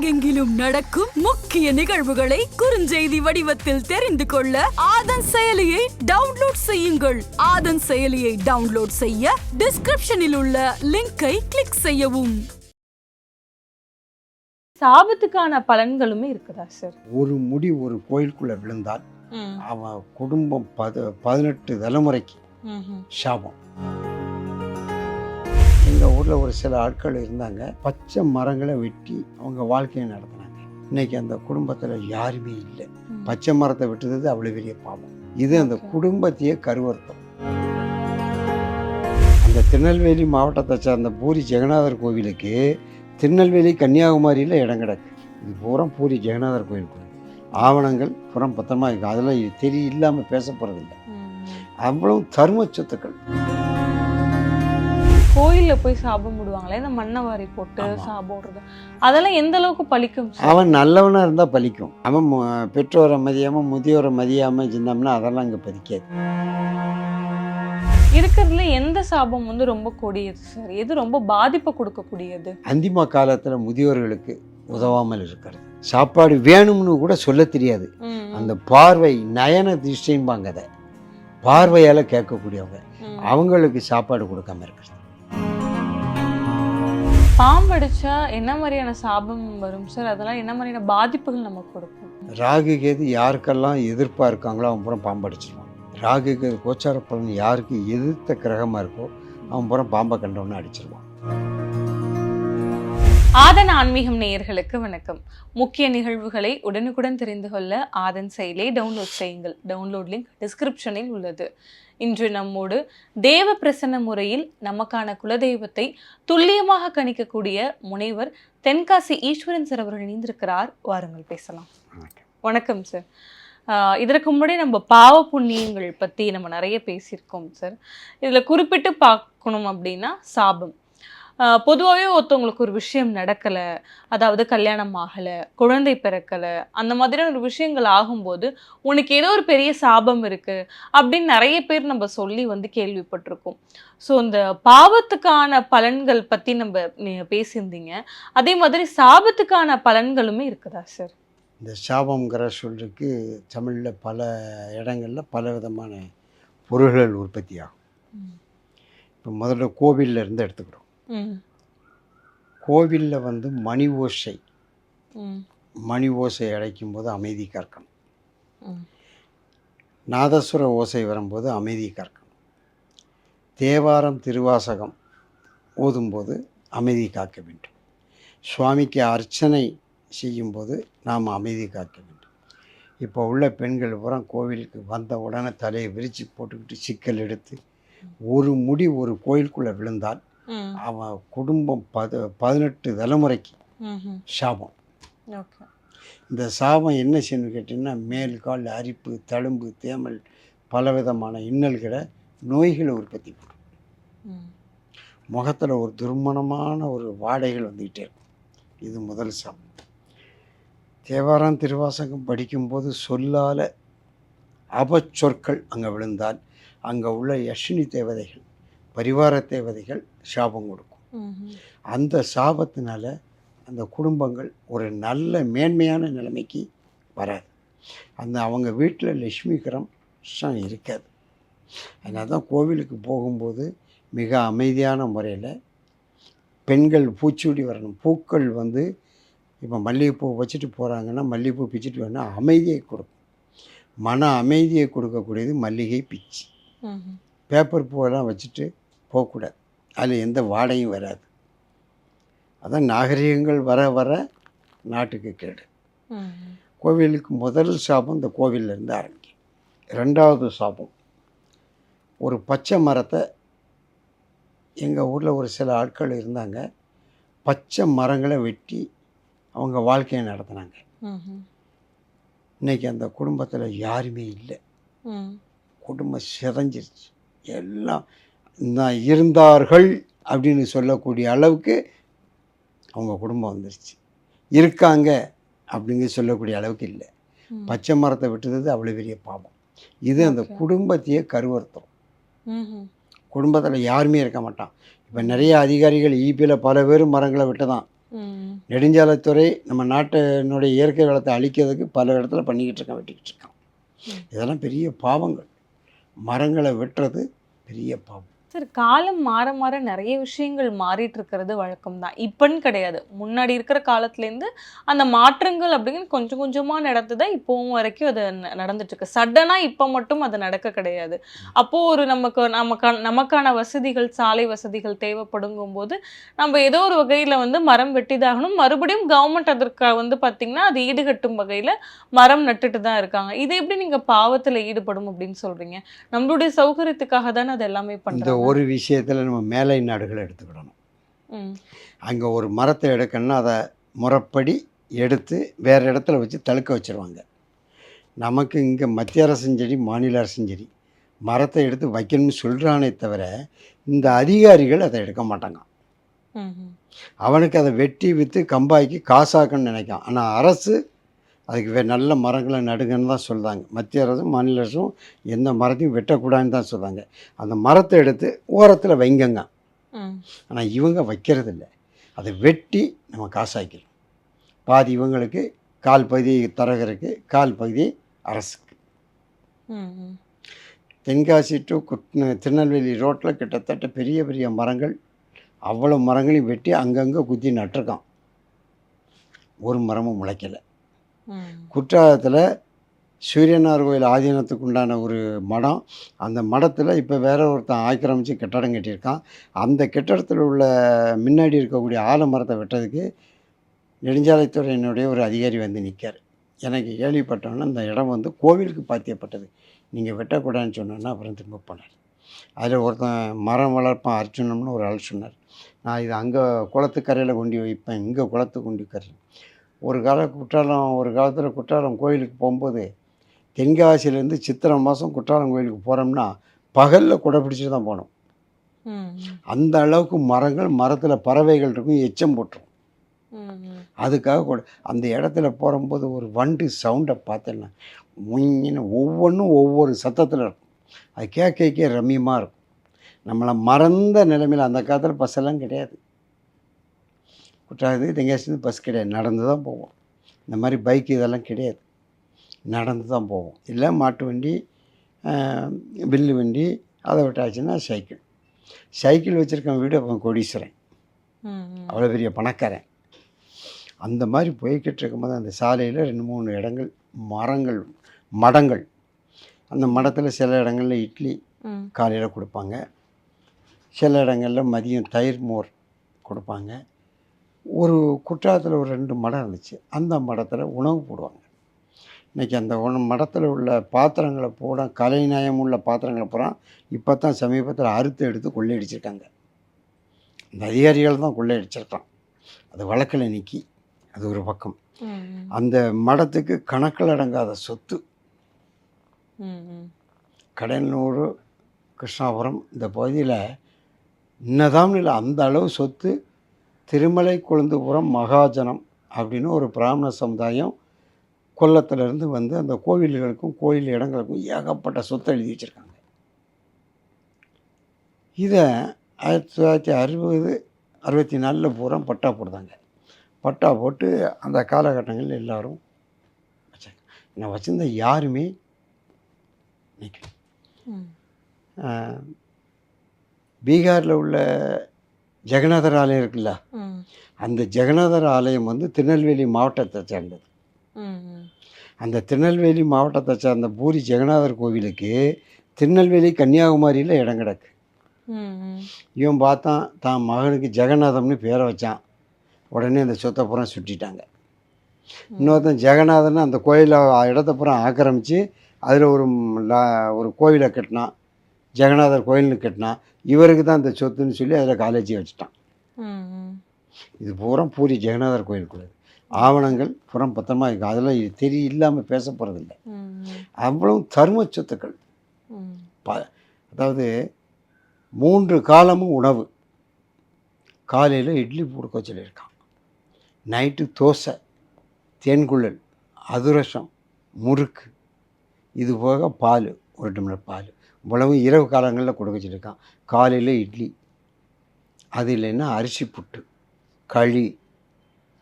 உலகெங்கிலும் நடக்கும் முக்கிய நிகழ்வுகளை குறுஞ்செய்தி வடிவத்தில் தெரிந்து கொள்ள ஆதன் செயலியை டவுன்லோட் செய்யுங்கள். ஆதன் செயலியை டவுன்லோட் செய்ய டிஸ்கிரிப்ஷனில் உள்ள லிங்கை கிளிக் செய்யவும். சாபத்துக்கான பலன்களுமே இருக்குதா சார்? ஒரு முடி ஒரு கோயிலுக்குள்ள விழுந்தால் அவன் குடும்பம் பத பதினெட்டு தலைமுறைக்கு சாபம். எங்கள் ஊரில் ஒரு சில ஆட்கள் இருந்தாங்க. பச்சை மரங்களை வெட்டி அவங்க வாழ்க்கையை நடத்தினாங்க. இன்னைக்கு அந்த குடும்பத்தில் யாருமே இல்லை. பச்சை மரத்தை வெட்டுறது அவ்வளோ பெரிய பாவம். இது அந்த. குடும்பத்தையே கருவர்த்தம் அந்த திருநெல்வேலி மாவட்டத்தை சார்ந்த பூரி ஜெகநாதர் கோவிலுக்கு திருநெல்வேலி கன்னியாகுமரியில் இடம் கிடக்கு. இது பூரா பூரி ஜெகநாதர் கோயில் கோயில் ஆவணங்கள் புறம் பத்திரமா இருக்குது அதெல்லாம் தெரிய இல்லாமல் பேச போகிறதில்ல அவ்வளவு தர்ம சொத்துக்கள். கோயில்ல போய் சாபம் விடுவாங்களே இந்த மண்ணை வாரி போட்டு. சாபம் அதெல்லாம் எந்த அளவுக்கு பலிக்கும் சார்? அவன் நல்லவனாக இருந்தால் பலிக்கும் அவன் பெற்றோரை மதியாமல் முதியோரை மதியாமல் இருந்தோம்னா அதெல்லாம் அங்கே பலிக்காது இருக்கிறதுல எந்த சாபம் வந்து ரொம்ப கொடியது சார்? எது ரொம்ப பாதிப்பை கொடுக்கக்கூடியது? அந்திம காலத்தில் முதியோர்களுக்கு உதவாமல் இருக்கிறது. சாப்பாடு வேணும்னு கூட சொல்ல தெரியாது. அந்த பார்வை நயன திருஷ்டிம்பாங்க அதை. பார்வையால் கேட்கக்கூடியவங்க. அவங்களுக்கு சாப்பாடு கொடுக்காம இருக்கிறது. பாம்படிச்சா என்ன மாதிரியான சாபம் வரும் சார்? அதெல்லாம் என்ன மாதிரியான பாதிப்புகள் நமக்கு கொடுக்கும்? ராகு கேது யாருக்கெல்லாம் எதிர்ப்பாக இருக்காங்களோ அவன் பூரா பாம்படிச்சிருவான் ராகு கேது கோச்சார பலன் யாருக்கு எதிர்த்த கிரகமாக இருக்கோ அவன் பூரா பாம்பை கண்டவொன்னே அடிச்சிருவான். ஆதன் ஆன்மீகம் நேயர்களுக்கு வணக்கம். முக்கிய நிகழ்வுகளை உடனுக்குடன் தெரிந்து கொள்ள ஆதன் செயலை டவுன்லோட் செய்யுங்கள். டவுன்லோட் லிங்க் டிஸ்கிரிப்ஷனில் உள்ளது. இன்று நம்மோடு தேவ பிரசன்ன முறையில் நமக்கான குலதெய்வத்தை துல்லியமாக கணிக்கக்கூடிய முனைவர் தென்காசி ஈஸ்வரன் சார் அவர்கள் இணைந்திருக்கிறார். வாருங்கள் பேசலாம். வணக்கம். சார். இதற்கு முன்னாடி நம்ம பாவ புண்ணியங்கள் பற்றி நம்ம நிறைய பேசியிருக்கோம் சார். இதில் குறிப்பிட்டு பார்க்கணும் அப்படின்னா சாபம். பொதுவாகவே ஒருத்தவங்களுக்கு ஒரு விஷயம் நடக்கலை அதாவது கல்யாணம் ஆகலை குழந்தை பிறக்கலை அந்த மாதிரியான ஒரு விஷயங்கள் ஆகும்போது உனக்கு ஏதோ ஒரு பெரிய சாபம் இருக்குது அப்படின்னு நிறைய பேர் நம்ம சொல்லி வந்து கேள்விப்பட்டிருக்கோம். ஸோ இந்த பாவத்துக்கான பலன்கள் பற்றி நம்ம நீங்க பேசியிருந்தீங்க. அதே மாதிரி சாபத்துக்கான பலன்களுமே இருக்குதா சார் இந்த சாபம்ங்கிற சொல்லுக்கு தமிழில் பல இடங்களில் பல விதமான பொருள்கள் உற்பத்தி ஆகும். இப்போ முதல்ல கோவில்ல இருந்து எடுத்துக்கிறோம். கோவிலில் வந்து மணி ஓசை. மணி ஓசை அடைக்கும் போது அமைதி கற்கணும். நாதஸ்வர ஓசை வரும்போது அமைதி கற்கணும். தேவாரம் திருவாசகம் ஓதும்போது அமைதி காக்க வேண்டும். சுவாமிக்கு அர்ச்சனை செய்யும்போது நாம் அமைதி காக்க வேண்டும். இப்போ உள்ள பெண்கள் பூரா கோவிலுக்கு வந்த உடனே தலையை விரித்து போட்டுக்கிட்டு சிக்கல் எடுத்து ஒரு முடி ஒரு கோயிலுக்குள்ளே விழுந்தால் அவன் குடும்பம் பத பதினெட்டு தலைமுறைக்கு சாபம். இந்த சாபம் என்ன செய்யணும்னு கேட்டிங்கன்னா மேல் கால் அரிப்பு தழும்பு தேமல் பலவிதமான இன்னல்களை நோய்களை உற்பத்தி பண்ணும். முகத்தில் ஒரு துர்மணமான ஒரு வாடைகள் வந்துக்கிட்டே இருக்கும். இது முதல் சாபம். தேவாரம் திருவாசகம் படிக்கும்போது சொல்லால அபச்சொற்கள் அங்கே விழுந்தால் அங்கே உள்ள யஷினி தேவதைகள் பரிவார தேவதைகள் சாபம் கொடுக்கும். அந்த சாபத்தினால அந்த குடும்பங்கள் ஒரு நல்ல மேன்மையான நிலைமைக்கு வராது. அந்த அவங்க வீட்டில் லட்சுமி கரம்சம் இருக்காது. அதனால தான் கோவிலுக்கு போகும்போது மிக அமைதியான முறையில் பெண்கள் பூச்சூடி வரணும். பூக்கள் வந்து இப்போ மல்லிகைப்பூ வச்சுட்டு போகிறாங்கன்னா மல்லிகைப்பூ பிச்சுட்டு வேணால் அமைதியை கொடுக்கும். மன அமைதியை கொடுக்கக்கூடியது மல்லிகை பிச்சு. பேப்பர் பூவெல்லாம் வச்சுட்டு போகக்கூடாது. அதில் எந்த வாடையும் வராது. அதான் நாகரிகங்கள் வர வர நாட்டுக்கு கேடு. கோவிலுக்கு முதல் சாபம் இந்த கோவில்ல இருந்து ஆரம்பிக்கும். ரெண்டாவது சாபம் ஒரு பச்சை மரத்தை எங்கள் ஊரில் ஒரு சில ஆட்கள் இருந்தாங்க பச்சை மரங்களை வெட்டி அவங்க வாழ்க்கையை நடத்தினாங்க. ம் இன்னைக்கு அந்த குடும்பத்தில் யாருமே இல்லை. குடும்பம் சிதைஞ்சிருச்சு. எல்லாம் இருந்தார்கள் அப்படின்னு சொல்லக்கூடிய அளவுக்கு அவங்க குடும்பம் வந்துருச்சு இருக்காங்க அப்படிங்க சொல்லக்கூடிய அளவுக்கு இல்லை. பச்சை மரத்தை விட்டுறது அவ்வளோ பெரிய பாவம் இது அந்த. குடும்பத்தையே கருவறுத்தம் ம்ஹும். குடும்பத்தில் யாருமே இருக்க மாட்டான் இப்போ நிறைய அதிகாரிகள் ஈபியில் பல பேர் மரங்களை விட்டு தான் ம். நெடுஞ்சாலைத்துறை நம்ம நாட்டினுடைய இயற்கை வளத்தை அழிக்கிறதுக்கு பல இடத்துல பண்ணிக்கிட்டு இருக்கான் வெட்டிக்கிட்டு இருக்கான். இதெல்லாம் பெரிய பாவங்கள் மரங்களை வெட்டுறது பெரிய பாவம் சார் காலம் மாற மாற நிறைய விஷயங்கள் மாறிட்டு இருக்கிறது வழக்கம் தான் இப்பன்னு கிடையாது. முன்னாடி இருக்கிற காலத்துலேருந்து அந்த மாற்றங்கள் அப்படிங்கிறது கொஞ்சம் கொஞ்சமா நடந்ததா இப்போவும் வரைக்கும் அது நடந்துட்டு இருக்கு. சடனா இப்போ மட்டும் அது நடக்க கிடையாது. அப்போ ஒரு நமக்கு நமக்கான நமக்கான வசதிகள் சாலை வசதிகள் தேவைப்படுங்கும் போது நம்ம ஏதோ ஒரு வகையில வந்து மரம் வெட்டிதாகணும். மறுபடியும் கவர்மெண்ட் அதற்கு வந்து பாத்தீங்கன்னா அது ஈடுகட்டும் வகையில மரம் நட்டுட்டு தான் இருக்காங்க. இது எப்படி நீங்க பாவத்துல ஈடுபடும் அப்படின்னு சொல்றீங்க? நம்மளுடைய சௌகரியத்துக்காக தானே அது எல்லாமே பண்றாங்க. ஒரு விஷயத்தில் நம்ம மேலை நாடுகளை எடுத்துக்கிடணும். அங்கே ஒரு மரத்தை எடுக்கணும்னா அதை முறைப்படி எடுத்து வேறு இடத்துல வச்சு தழுக்க வச்சிருவாங்க. நமக்கு இங்கே மத்திய அரசும் சரி மாநில அரசும் சரி மரத்தை எடுத்து வைக்கணும்னு சொல்கிறானே தவிர இந்த அதிகாரிகள் அதை எடுக்க மாட்டாங்க. அவனுக்கு அதை வெட்டி விற்று கம்பாய்க்கு காசாக்கணும்னு நினைக்கான் ஆனால் அரசு அதுக்கு வே நல்ல மரங்களை நடுங்கன்னு தான் சொல்கிறாங்க மத்திய அரசும் மாநில அரசும் எந்த மரத்தையும் வெட்டக்கூடாதுன்னு தான் சொல்கிறாங்க அந்த மரத்தை எடுத்து ஓரத்தில் வைங்கங்க. ஆனால் இவங்க வைக்கிறது இல்லை அதை வெட்டி நம்ம காசாக்கிறோம் பாதி இவங்களுக்கு கால் பகுதி தரகருக்கு கால் பகுதி அரசுக்கு. தென்காசி டு குட் திருநெல்வேலி ரோட்டில் கிட்டத்தட்ட பெரிய பெரிய மரங்கள் அவ்வளோ மரங்களையும் வெட்டி அங்கங்கே குத்தி நட்டிருக்கான். ஒரு மரமும் முளைக்கலை. குற்றாலத்தில் சூரியனார் கோயில் ஆதீனத்துக்கு உண்டான ஒரு மடம். அந்த மடத்தில் இப்போ வேற ஒருத்தன் ஆக்கிரமித்து கட்டடம் கட்டியிருக்கான். அந்த கட்டடத்தில் உள்ள முன்னாடி இருக்கக்கூடிய ஆலமரத்தை வெட்டுறதுக்கு நெடுஞ்சாலைத்துறையினுடைய ஒரு அதிகாரி வந்து நிற்கார் எனக்கு கேள்விப்பட்டோன்னே அந்த இடம் வந்து கோவிலுக்கு பாத்தியப்பட்டது. நீங்கள் வெட்டக்கூடாதுன்னு சொன்னோன்னா அப்புறம் திரும்ப போனார். அதில் ஒருத்தன் மரம் வளர்ப்பான் அர்ஜுனம்னு ஒரு ஆள் சொன்னார். நான் இது அங்கே குளத்துக்கரையில் கொண்டு வைப்பேன். இங்கே குளத்துக்கு கொண்டு வைக்கிறேன் ஒரு கால குற்றாலம் ஒரு காலத்தில் குற்றாலம் கோயிலுக்கு போகும்போது தென்காசியிலேருந்து சித்திரை மாதம் குற்றாலம் கோயிலுக்கு போகிறோம்னா பகலில் குடை பிடிச்சிட்டு தான் போகணும். ம், ம். அந்த அளவுக்கு மரங்கள் மரத்தில் பறவைகள் இருக்கும் எச்சம் போட்டுரும். அதுக்காக கூட அந்த இடத்துல போகும்போது ஒரு வண்டு சவுண்டை பார்த்தேன்னா முங்கின்னு ஒவ்வொன்றும் ஒவ்வொரு சத்தத்தில் இருக்கும். அது கேட்க கேட்க ரம்மியமாக இருக்கும். நம்மளை மறந்த நிலைமையில் அந்த காலத்தில் பஸ் எல்லாம் கிடையாது. குற்றாலத்துக்கு தெங்காசிலேருந்து பஸ் கிடையாது. நடந்து தான் போவோம். இந்த மாதிரி பைக் இதெல்லாம் கிடையாது. நடந்து தான் போவோம். இல்லை மாட்டு வண்டி வில்லு வண்டி அதை விட்டாச்சுன்னா சைக்கிள் சைக்கிள் வச்சுருக்கவன் வீடு அவன் கோடீஸ்வரன். அவ்வளோ பெரிய பணக்காரன். அந்த மாதிரி போய்கிட்டு இருக்கும்போது அந்த சாலையில் ரெண்டு மூணு இடங்கள் மரங்கள் மடங்கள். அந்த மடத்தில் சில இடங்களில் இட்லி. காலையில் கொடுப்பாங்க. சில இடங்களில் மதியம் தயிர் மோர் கொடுப்பாங்க. ஒரு குற்றாலத்தில் ஒரு ரெண்டு மடம் இருந்துச்சு. அந்த மடத்தில் உணவு போடுவாங்க. இன்றைக்கி அந்த உணவு மடத்தில் உள்ள பாத்திரங்களை பூரா கலைநயம் உள்ள பாத்திரங்களை பூரா இப்போ தான் சமீபத்தில் அறுத்து எடுத்து கொள்ளையடிச்சிருக்காங்க இந்த அதிகாரிகள் தான் கொள்ளையடிச்சிருக்கான் அது வழக்கில் நிற்கி அது ஒரு பக்கம். அந்த மடத்துக்கு கணக்கில் அடங்காத சொத்து. கடலூர் கிருஷ்ணாபுரம் இந்த பகுதியில் இன்னதாம் இல்லை அந்த அளவு சொத்து திருமலை கொழுந்துபுரம் மகாஜனம் அப்படின்னு ஒரு பிராமண சமுதாயம் கொல்லத்திலிருந்து வந்து அந்த கோவில்களுக்கும் கோயில் இடங்களுக்கும் ஏகப்பட்ட சொத்து எழுதி வச்சுருக்காங்க. இதை ஆயிரத்தி தொள்ளாயிரத்தி அறுபது அறுபத்தி நாலில் பூரா பட்டா போடுதாங்க. பட்டா போட்டு அந்த காலகட்டங்களில் எல்லாரும் வச்சாங்க. நான் வச்சிருந்த யாருமே நிற்கல பீகாரில் உள்ள ஜெகநாதர் ஆலயம் இருக்குல்ல. அந்த ஜெகநாதர் ஆலயம் வந்து திருநெல்வேலி மாவட்டத்தை சேர்ந்தது. அந்த திருநெல்வேலி மாவட்டத்தை சேர்ந்த பூரி ஜெகநாதர் கோவிலுக்கு திருநெல்வேலி கன்னியாகுமரியில் இடம் கிடக்கு. இவன் பார்த்தான் தான் மகனுக்கு ஜெகநாதம்னு பேரை வச்சான் உடனே அந்த சொத்தை பூரா சுட்டிட்டாங்க இன்னொருத்தன் ஜெகநாதன் அந்த கோயிலை இடத்த பூரா ஆக்கிரமித்து அதில் ஒரு ஒரு கோவிலை கட்டினான் ஜெகநாதர் கோயில்னு கட்டினான் இவருக்கு தான் அந்த சொத்துன்னு சொல்லி அதில் காலேஜை வச்சுட்டான். இது பூரா பூரி ஜெகநாதர் கோயிலுக்குள்ளது ஆவணங்கள் புறம் பத்திரமா இருக்குது அதெல்லாம் தெரிய இல்லாமல் பேச போகிறதில்ல. அவ்வளவு தர்ம சொத்துக்கள். ப அதாவது மூன்று காலமும் உணவு. காலையில் இட்லி கொடுக்க சொல்லியிருக்கான் நைட்டு தோசை தேன்குழல் அதிரசம் முறுக்கு. இது போக பால் ஒரு டம்ளர் பால். இவ்வளவு இரவு காலங்களில் கொடுக்க சொல்லியிருக்கான் காலையில் இட்லி. அது இல்லைன்னா அரிசி புட்டு களி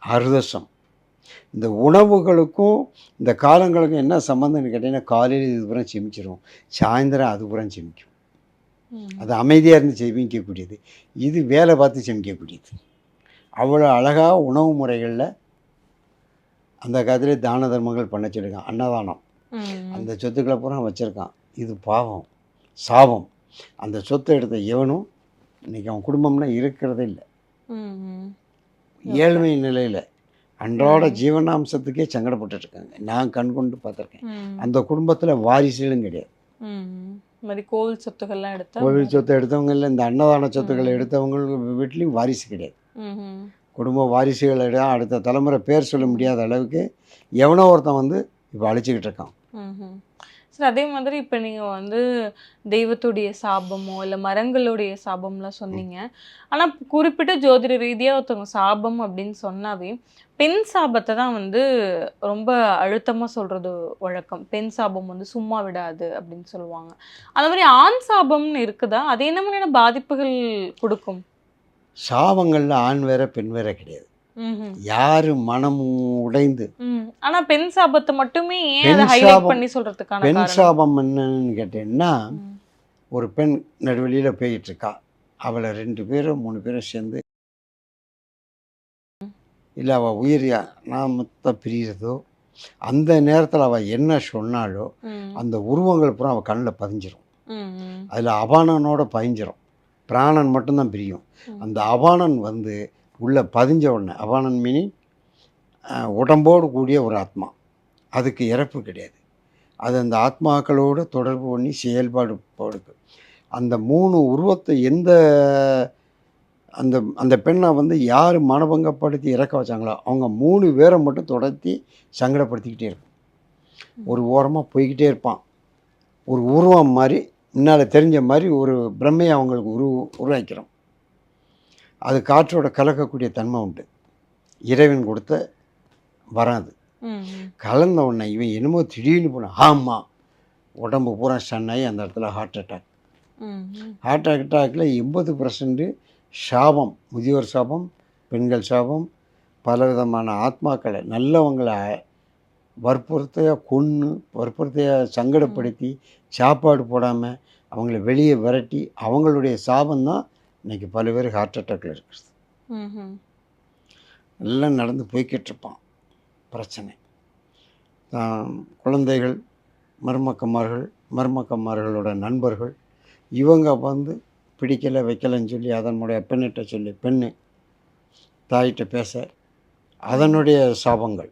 அருதசம். இந்த உணவுகளுக்கும் இந்த காலங்களுக்கும் என்ன சம்மந்தம்னு கேட்டிங்கன்னா காலையில் இது புறம் செமிச்சிரும். சாயந்தரம் அது புறம் செமிக்கும். அது அமைதியாக இருந்து செமிக்கக்கூடியது. இது வேலை பார்த்து செமிக்கக்கூடியது. அவ்வளோ அழகாக உணவு முறைகளில் அந்த காலத்தில் தான தர்மங்கள் பண்ண சொல்லியிருக்கான் அன்னதானம். அந்த சொத்துக்களை பூரா வச்சுருக்கான். இது பாவம். சாபம். அந்த சொத்தை எடுத்த எவனும் இன்னைக்கு அவன் குடும்பம்னா இருக்கிறதே இல்லை. ஏழ்மை நிலையில் அன்றாட ஜீவனாம்சத்துக்கே சங்கடப்பட்டுட்டு இருக்காங்க நான் கண் கொண்டு பார்த்துருக்கேன். அந்த குடும்பத்தில் வாரிசுகளும் கிடையாது. மாதிரி கோவில் சொத்துக்கள்லாம் எடுத்தா கோவில் சொத்தை எடுத்தவங்க இல்லை இந்த அன்னதான சொத்துக்களை எடுத்தவங்க வீட்லேயும் வாரிசு கிடையாது. குடும்ப வாரிசுகளிடம் அடுத்த தலைமுறை பேர் சொல்ல முடியாத அளவுக்கு எவனோ ஒருத்தன் வந்து இப்போ அழிச்சிக்கிட்டு இருக்கான். ஸோ அதே மாதிரி இப்போ நீங்கள் வந்து தெய்வத்துடைய சாபமோ இல்லை மரங்களுடைய சாபம்லாம் சொன்னீங்க. ஆனால் குறிப்பிட்ட ஜோதிட ரீதியாக ஒருத்தவங்க சாபம் அப்படின்னு சொன்னாவே பெண் சாபத்தை தான் வந்து ரொம்ப அழுத்தமாக சொல்கிறது வழக்கம். பெண் சாபம் வந்து சும்மா விடாது அப்படின்னு சொல்லுவாங்க. அந்த மாதிரி ஆண் சாபம்னு இருக்குதா? அது என்ன மாதிரியான பாதிப்புகள் கொடுக்கும்? சாபங்களில் ஆண் வேற பெண் வேற கிடையாது. யார் மனம் உடைந்து ஆனா பெண் சாபத்தை மட்டுமே பண்ணி சொல்றதுக்கான பெண் சாபம் என்னன்னு கேட்டேன்னா. ஒரு பெண் நடுவழியில் போயிட்டு இருக்கா அவளை ரெண்டு பேரும் மூணு பேரும் சேர்ந்து இல்லை அவள் உயிர் நாமத்தை பிரிகிறதோ அந்த நேரத்தில் அவள் என்ன சொன்னாலோ. அந்த உருவங்கள் பூரா அவள் கண்ணில் பதிஞ்சிரும் ம். ம். அதில் அபானனோட பதிஞ்சிரும் பிராணன் மட்டும்தான் பிரியும். அந்த அபானன் வந்து உள்ளே பதிஞ்ச உடனே அவானன் மினி உடம்போடு கூடிய ஒரு ஆத்மா. அதுக்கு இறப்பு கிடையாது. அது அந்த ஆத்மாக்களோடு தொடர்பு பண்ணி செயல்பாடு படுக்கு அந்த மூணு உருவத்தை எந்த அந்த அந்த பெண்ணை வந்து யார் மனபங்கப்படுத்தி இறக்க வச்சாங்களோ அவங்க மூணு பேரை மட்டும் தொடர்த்தி சங்கடப்படுத்திக்கிட்டே இருக்கும். ஒரு ஓரமாக போய்கிட்டே இருப்பான். ஒரு உருவம் மாதிரி முன்னால் தெரிஞ்ச மாதிரி ஒரு பிரம்மையை அவங்களுக்கு உரு உருவாக்கிறோம் அது காற்றோட கலக்கக்கூடிய தன்மை உண்டு இறைவன் கொடுத்த வராது. ம். கலந்த உடனே இவன் என்னமோ திடீர்னு போன ஆமாம் உடம்பு பூரா ஸ்டன் அந்த இடத்துல ஹார்ட் அட்டாக். ஹார்ட் அட்டாக்கில் எண்பது பர்சன்ட் சாபம் முதியோர் சாபம் பெண்கள் சாபம் பலவிதமான ஆத்மாக்களை நல்லவங்களை வற்புறுத்தைய கொன்று வற்புறுத்தைய சங்கடப்படுத்தி சாப்பாடு போடாமல் அவங்கள வெளியே விரட்டி அவங்களுடைய சாபம் தான் இன்றைக்கி பல பேர் ஹார்ட் அட்டாக்கில் இருக்குது ம்ஹும். எல்லாம் நடந்து போய்கிட்டு இருப்பான். பிரச்சனை. குழந்தைகள் மருமக்கமார்கள் மருமக்கமார்களோட நண்பர்கள் இவங்க வந்து பிடிக்கலை வைக்கலைன்னு சொல்லி அதனுடைய பெண்ணிட்ட சொல்லி பெண்ணு தாயிட்ட பேச அதனுடைய சாபங்கள்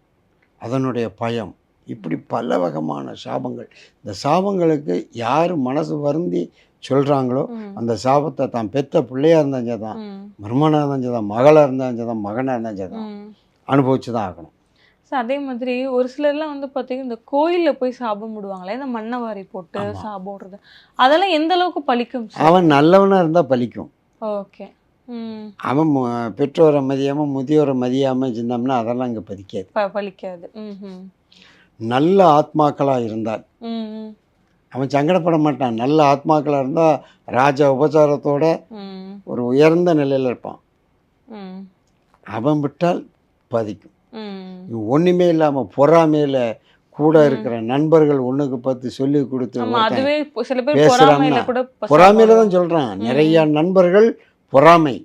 அதனுடைய பயம் இப்படி பல வகமான சாபங்கள். இந்த சாபங்களுக்கு யார் மனசு வருந்தி சொல்கிறாங்களோ. அந்த சாபத்தை தான் பெத்த பிள்ளையாக இருந்தால் தான் ம். மருமனாக இருந்தால் தான் மகளாக இருந்தால் தான் மகனாக இருந்தால் தான் ம். அனுபவிச்சு தான் ஆகணும். So, அதே மாதிரி ஒரு சிலர்லாம் வந்து பார்த்தீங்கன்னா இந்த கோயில்ல போய் சாபம் விடுவாங்களே இந்த மண்ணை வாரி போட்டு ஆமா. சாபம் விடுறது அதெல்லாம் எந்த அளவுக்கு பலிக்கும் அவன் நல்லவனாக இருந்தால் பலிக்கும் ஓகே அவன் பெற்றோரை மதியாமல் முதியோரை மதியாமல் இருந்தோம்னா அதெல்லாம் இங்கே பதிக்காது ப- பலிக்காது. ம் நல்ல ஆத்மாக்களாக இருந்தால் அவன் சங்கடப்பட மாட்டான் நல்ல ஆத்மாக்களாக இருந்தால் ராஜா உபச்சாரத்தோட ஒரு உயர்ந்த நிலையில் இருப்பான். அவன் விட்டால் பதிக்கும். ஒன்றுமே இல்லாமல் பொறாமையில் கூட இருக்கிற நண்பர்கள் ஒன்றுக்கு பத்து சொல்லி கொடுத்து பேசுறான்னா, பொறாமையில தான் சொல்கிறான் நிறைய நண்பர்கள் பொறாமை.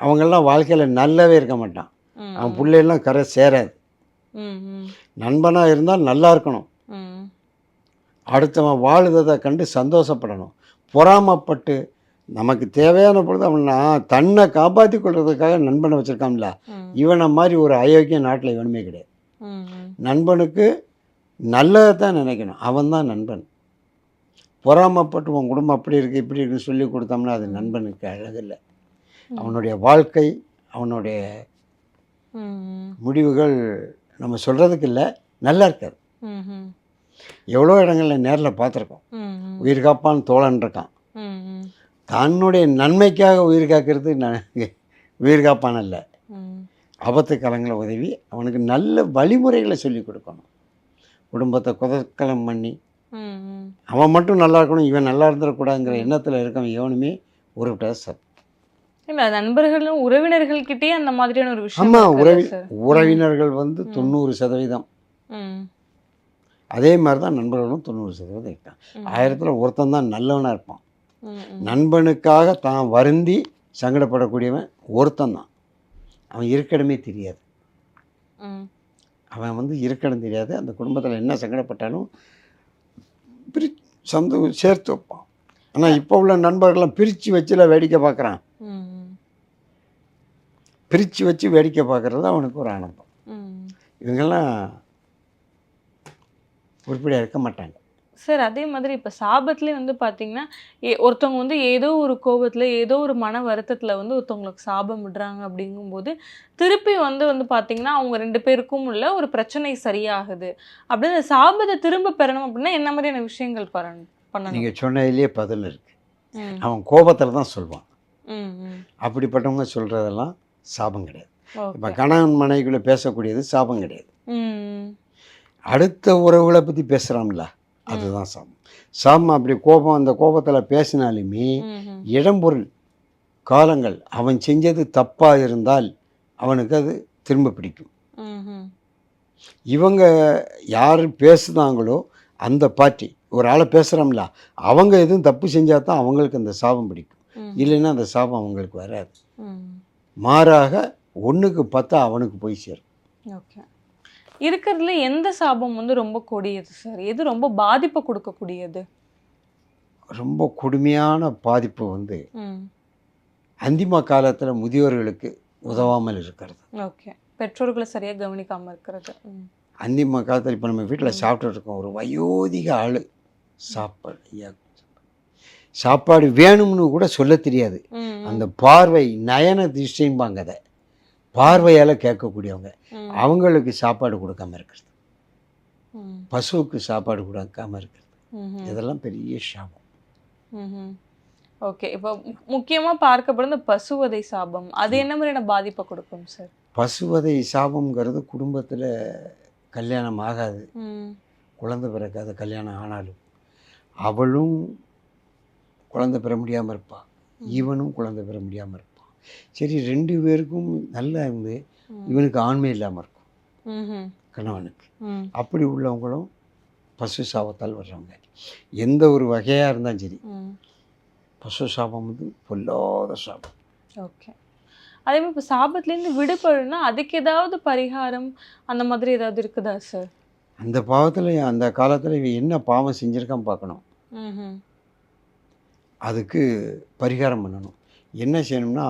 அவங்கெல்லாம் வாழ்க்கையில் நல்லாவே இருக்க மாட்டான். அவன் பிள்ளையெல்லாம் கரை சேராது. நண்பனாக இருந்தால் நல்லா இருக்கணும். அடுத்தவன் வாழுததை கண்டு சந்தோஷப்படணும். பொறாமப்பட்டு நமக்கு தேவையான பொழுது அவன் தன்னை காப்பாற்றி கொள்றதுக்காக நண்பனை வச்சுருக்கான்ல. இவனை மாதிரி ஒரு அயோக்கிய நாட்டில் இவனுமே கிடையாது. நண்பனுக்கு நல்லதை தான் நினைக்கணும். அவன் தான் நண்பன். பொறாமப்பட்டு உன் குடும்பம் அப்படி இருக்குது இப்படி இருக்குன்னு சொல்லி கொடுத்தோம்னா அது நண்பனுக்கு அழகில்லை. அவனுடைய வாழ்க்கை அவனுடைய முடிவுகள் நம்ம சொல்கிறதுக்கு இல்லை. நல்லா இருக்காது எவ்வளோ இடங்களில் நேரில் பார்த்துருக்கோம். உயிர் காப்பான் தோழன் இருக்கான். தன்னுடைய நன்மைக்காக உயிர் காக்கிறது உயிர் காப்பான் அல்ல. ஆபத்து காலங்களை உதவி அவனுக்கு நல்ல வழிமுறைகளை சொல்லி கொடுக்கணும். குடும்பத்தை குதக்கலம் பண்ணி அவன் மட்டும் நல்லா இருக்கணும் இவன் நல்லா இருந்துடக்கூடாதுங்கிற எண்ணத்தில் இருக்கவன் எவனுமே ஒரு சத். இல்ல நண்பர்களும் உறவினர்கள்கிட்டயே அந்த மாதிரியான ஒரு விஷயம் ஆமாம் உறவி உறவினர்கள் வந்து தொண்ணூறு சதவீதம். அதே மாதிரி தான் நண்பர்களும் தொண்ணூறு சதவீதம் இருக்கான். ஆயிரத்தில் ஒருத்தன் தான் நல்லவனாக இருப்பான். நண்பனுக்காக தான் வருந்தி சங்கடப்படக்கூடியவன் ஒருத்தன் தான் அவன் இருக்கடமே தெரியாது. அவன் வந்து இருக்கடம் தெரியாது அந்த குடும்பத்தில் என்ன சங்கடப்பட்டாலும் பிரி சந்தோ சேர்த்து வைப்பான் ஆனால் இப்போ உள்ள நண்பர்கள்லாம் பிரித்து வச்சுல வேடிக்கை பார்க்குறான். பிரித்து வச்சு வேடிக்கை பார்க்குறது அவனுக்கு ஒரு ஆனந்தம். இவங்கெல்லாம் உருப்படியாக இருக்க மாட்டாங்க. சார் அதே மாதிரி இப்போ சாபத்துலேயே வந்து பார்த்தீங்கன்னா ஏ ஒருத்தவங்க வந்து ஏதோ ஒரு கோபத்தில் ஏதோ ஒரு மன வருத்தத்தில் வந்து ஒருத்தவங்களுக்கு சாபம் விடுறாங்க அப்படிங்கும்போது திருப்பி வந்து வந்து பார்த்தீங்கன்னா அவங்க ரெண்டு பேருக்கும் உள்ள ஒரு பிரச்சனை சரியாகுது. அப்படி அந்த சாபத்தை திரும்ப பெறணும் அப்படின்னா என்ன மாதிரியான விஷயங்கள் பண்ணணும் பண்ணணும்? நீங்கள் சொன்னதுலேயே பதில் இருக்குது அவன் கோபத்தில் தான் ம். அப்படிப்பட்டவங்க சொல்கிறதெல்லாம் சாபம் கிடையாது. இப்போ. கணவன் மனைவிக்குள்ளே பேசக்கூடியது சாபம் கிடையாது. அடுத்த உறவுகளை பற்றி பேசுகிறான்ல அதுதான் சாபம் சாபம் அப்படி கோபம் அந்த கோபத்தில் பேசினாலுமே. இடம்பொருள் காலங்கள் அவன் செஞ்சது தப்பாக இருந்தால் அவனுக்கு அது திரும்ப பிடிக்கும். இவங்க யார் பேசுனாங்களோ அந்த பார்ட்டி ஒரு ஆளை பேசுகிறோம்ல அவங்க எதுவும் தப்பு செஞ்சால் தான் அவங்களுக்கு அந்த சாபம் பிடிக்கும். இல்லைன்னா அந்த சாபம் அவங்களுக்கு வராது. மாறாக ஒன்றுக்கு பத்தா அவனுக்கு போய் சேரும் ஓகே இருக்கிறதுல எந்த சாபம் வந்து ரொம்ப கொடியது சார் எது ரொம்ப பாதிப்பை கொடுக்கக்கூடியது? ரொம்ப கொடுமையான பாதிப்பு வந்து அந்திம காலத்தில் முதியோர்களுக்கு உதவாமல் இருக்கிறது. ஓகே. பெற்றோர்களை சரியா கவனிக்காம இருக்கிறது. அந்திம காலத்தில் இப்போ நம்ம வீட்டில் சாப்பிட்டுட்டு இருக்கோம். ஒரு வயோதிக ஆள் சாப்பாடு. ஐயா சாப்பாடு வேணும்னு கூட சொல்ல தெரியாது. அந்த பார்வை நயன திருஷ்டிம்பாங்க அதை. பார்வையால் கேட்கக்கூடியவங்க. அவங்களுக்கு சாப்பாடு கொடுக்காம இருக்கிறது. பசுவுக்கு சாப்பாடு கொடுக்காம இருக்கிறது. இதெல்லாம் பெரிய சாபம். ஓகே. இப்போ மு- முக்கியமா பார்க்கப்படும் இந்த பசுவதை சாபம். அது என்ன மாதிரியான பாதிப்பை கொடுக்கும் சார் பசுவதை சாபம்ங்கிறது குடும்பத்தில் கல்யாணம் ஆகாது. குழந்தை பிறக்காத கல்யாணம் ஆனாலும். அவளும் குழந்தை பெற முடியாமல் இருப்பாள் இவனும் குழந்தை பெற முடியாமல் இருப்பான் சரி ரெண்டு பேருக்கும் நல்லா இருந்து இவனுக்கு ஆண்மை இல்லாமல் இருக்கும். கணவனுக்கு. அப்படி உள்ளவங்களும் பசு சாபத்தால் வர்றவங்க. எந்த ஒரு வகையாக இருந்தாலும் சரி. பசு சாபம் வந்து பொல்லாத சாபம். ஓகே. அதே மாதிரி இப்போ சாபத்துலேருந்து விடுபடணும்னா அதுக்கு ஏதாவது பரிகாரம் அந்த மாதிரி ஏதாவது இருக்குதா சார் அந்த பாவத்தில் அந்த காலத்தில் இவன் என்ன பாவம் செஞ்சுருக்கான் பார்க்கணும். அதுக்கு பரிகாரம் பண்ணணும். என்ன செய்யணும்னா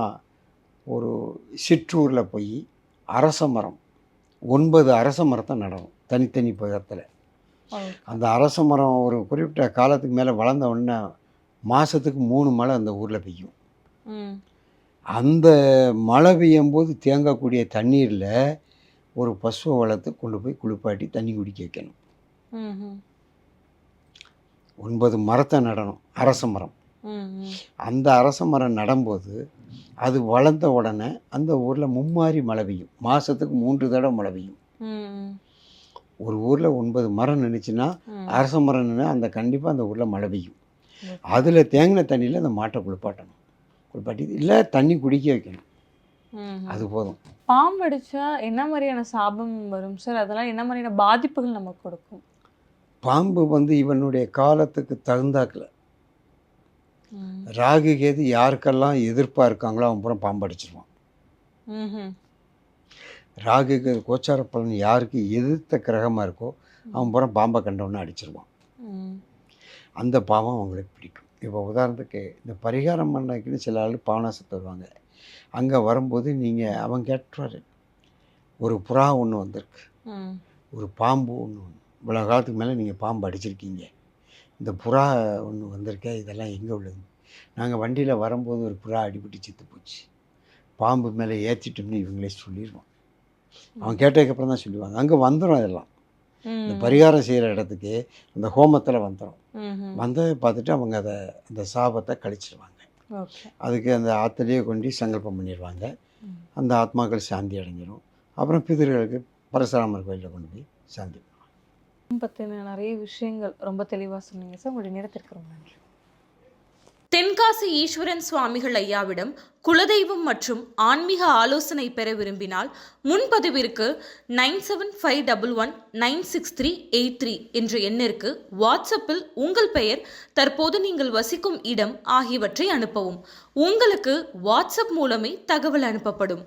ஒரு சிற்றூரில் போய் அரச மரம் ஒன்பது அரச மரத்தை நடணும் தனித்தனி பக்கத்தில் ஓ அந்த அரச மரம் ஒரு குறிப்பிட்ட காலத்துக்கு மேலே வளர்ந்த உடனே மாதத்துக்கு மூணு மழை அந்த ஊரில் பெய்யும். அந்த மழை பெய்யும் போது தேங்கக்கூடிய தண்ணீரில் ஒரு பசுவை வளர்த்து கொண்டு போய் குளிப்பாட்டி தண்ணி குடிக்க வைக்கணும். ஒன்பது மரத்தை நடணும் அரச மரம். அந்த அரச மரம் நடும்போது அது வளர்ந்த உடனே அந்த ஊரில் மும்மாரி மழை பெய்யும். மாதத்துக்கு மூன்று தடவை மழை பெய்யும். ஒரு ஊரில் ஒன்பது மரம் நின்றுச்சுன்னா அரச மரம் நின்று அந்த கண்டிப்பாக அந்த ஊரில் மழை பெய்யும். அதில் தேங்கின தண்ணியில் அந்த மாட்டை குளிப்பாட்டணும். குளிப்பாட்டி இல்லை தண்ணி குடிக்க வைக்கணும். அது போதும். பாம்பு அடிச்சா என்ன மாதிரியான சாபம் வரும் சார்? அதெல்லாம் என்ன மாதிரியான பாதிப்புகள் நமக்கு கொடுக்கும்? பாம்பு வந்து இவனுடைய காலத்துக்கு தகுந்தாக்கில். ராகு கேது யாருக்கெல்லாம் எதிர்ப்பாக இருக்காங்களோ அவன் பூரா பாம்பு அடிச்சிருவான் ம்ஹும். ராகு கேது கோச்சார பலன் யாருக்கு எதிர்த்த கிரகமாக இருக்கோ அவன் பூரா பாம்பை கண்டவொன்னே அடிச்சிருவான். அந்த பாவம் அவங்களுக்கு பிடிக்கும். இப்போ உதாரணத்துக்கு இந்த பரிகாரம் பண்ணக்குன்னு சில ஆள் பாவனாசத்தை வருவாங்க அங்கே வரும்போது நீங்கள் அவன் கேட்டுருவார். ஒரு புறா ஒன்று வந்திருக்கு. ஒரு பாம்பு ஒன்று இவ்வளோ காலத்துக்கு மேலே நீங்கள் பாம்பு அடிச்சிருக்கீங்க. இந்த புறா ஒன்று வந்திருக்கே இதெல்லாம் எங்கே உள்ளது? நாங்கள் வண்டியில் வரும்போது ஒரு புறா அடிபட்டு செத்து போச்சு. பாம்பு மேலே ஏற்றிட்டோம்னு இவங்களே சொல்லிடுவான் அவன் கேட்டதுக்கப்புறம் தான் சொல்லுவாங்க. அங்கே வந்துடும் அதெல்லாம் இந்த பரிகாரம் செய்கிற இடத்துக்கு அந்த ஹோமத்தில் வந்துடும். வந்ததை பார்த்துட்டு அவங்க அதை அந்த சாபத்தை கழிச்சிருவாங்க. ஓகே. அதுக்கு அந்த ஆற்றுலேயே கொண்டு சங்கல்பம் பண்ணிடுவாங்க. அந்த ஆத்மாக்கள் சாந்தி அடைஞ்சிரும். அப்புறம் பிதர்களுக்கு பரசுராமர் கோயிலில் கொண்டு போய் சாந்தி பற்றின நிறைய விஷயங்கள் ரொம்ப தெளிவாக சொன்னீங்க சார். உங்களுடைய நேரத்திற்கு ரொம்ப நன்றி. தென்காசி ஈஸ்வரன் சுவாமிகள் ஐயாவிடம் குலதெய்வம் மற்றும் ஆன்மீக ஆலோசனை பெற விரும்பினால் முன்பதிவிற்கு nine seven five double one nine six three eight three என்ற எண்ணிற்கு வாட்ஸ்அப்பில் உங்கள் பெயர் தற்போது நீங்கள் வசிக்கும் இடம் ஆகியவற்றை அனுப்பவும். உங்களுக்கு வாட்ஸ்அப் மூலமே தகவல் அனுப்பப்படும்.